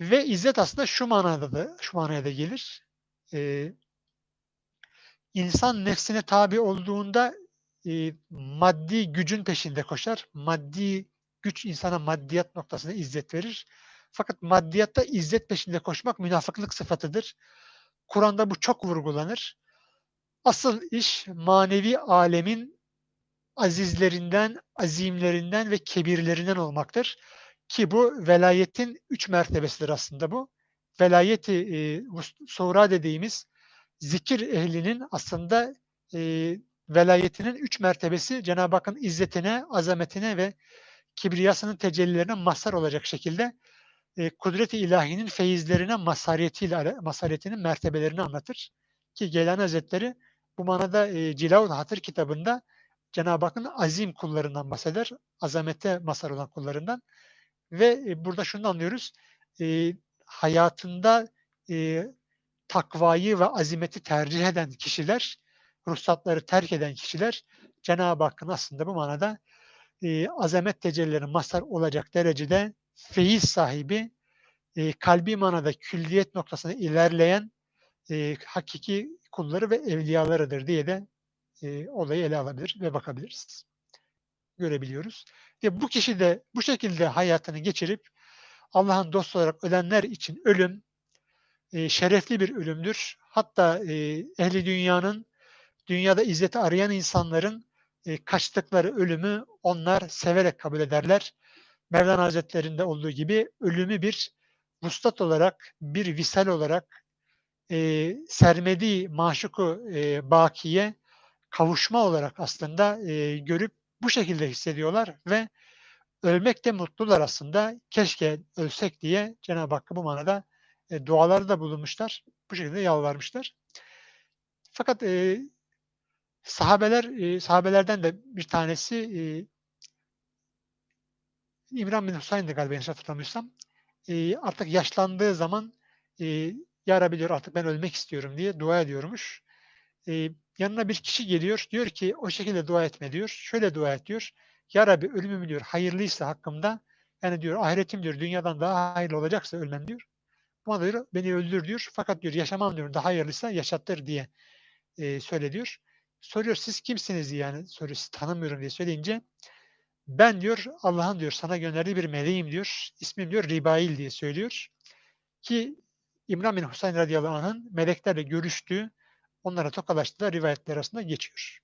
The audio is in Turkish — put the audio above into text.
Ve izzet aslında şu manada da şu manaya da gelir. Ee, insan nefsine tabi olduğunda e, maddi gücün peşinde koşar. Maddi güç insana maddiyat noktasında izzet verir. Fakat maddiyatta izzet peşinde koşmak münafıklık sıfatıdır. Kur'an'da bu çok vurgulanır. Asıl iş manevi alemin azizlerinden, azimlerinden ve kebirlerinden olmaktır. Ki bu velayetin üç mertebesidir aslında bu. Velayeti e, sonra dediğimiz zikir ehlinin aslında e, velayetinin üç mertebesi Cenab-ı Hakk'ın izzetine, azametine ve kibriyasının tecellilerine mazhar olacak şekilde e, kudret-i ilahinin feyizlerine masariyetiyle, masariyetinin mertebelerini anlatır. Ki Geylani Hazretleri bu manada e, Cilav Hatır kitabında Cenab-ı Hakk'ın azim kullarından bahseder. Azamete mazhar olan kullarından. Ve e, burada şunu anlıyoruz. E, hayatında e, takvayı ve azimeti tercih eden kişiler, ruhsatları terk eden kişiler Cenab-ı Hakk'ın aslında bu manada e, azamet tecellilerine mazhar olacak derecede feyiz sahibi, e, kalbi manada külliyet noktasına ilerleyen e, hakiki kulları ve evliyalarıdır diye de e, olayı ele alabilir ve bakabiliriz. Görebiliyoruz. Ve bu kişi de bu şekilde hayatını geçirip Allah'ın dostu olarak ölenler için ölüm e, şerefli bir ölümdür. Hatta e, ehli dünyanın dünyada izzeti arayan insanların e, kaçtıkları ölümü onlar severek kabul ederler. Mevlana Hazretleri'nde olduğu gibi ölümü bir vuslat olarak, bir visal olarak e, sermediği maşuku e, bakiye kavuşma olarak aslında e, görüp bu şekilde hissediyorlar ve ölmekte mutlular aslında. Keşke ölsek diye Cenab-ı Hakk'a bu manada e, duaları da bulunmuşlar. Bu şekilde yalvarmışlar. Fakat e, sahabeler e, sahabelerden de bir tanesi e, İmran bin Husayn'dı galiba yanlış hatırlamıyorsam. E, artık yaşlandığı zaman e, Ya Rabbi diyor artık ben ölmek istiyorum diye dua ediyormuş. E, yanına bir kişi geliyor. Diyor ki o şekilde dua etme diyor. Şöyle dua et diyor. Ya Rabbi ölümüm diyor hayırlıysa hakkımda yani diyor ahiretim diyor dünyadan daha hayırlı olacaksa ölmem diyor. Buna diyor beni öldür diyor. Fakat diyor yaşamam diyor daha hayırlıysa yaşattır diye e, söyle diyor. Soruyor siz kimsiniz yani soruyor sizi tanımıyorum diye söyleyince ben diyor Allah'ın diyor sana gönderdiği bir meleğim diyor. İsmim diyor Ribail diye söylüyor. Ki İmran bin Husayn radıyallahu anh'ın meleklerle görüştüğü onlara tokalaştığı rivayetler arasında geçiyor.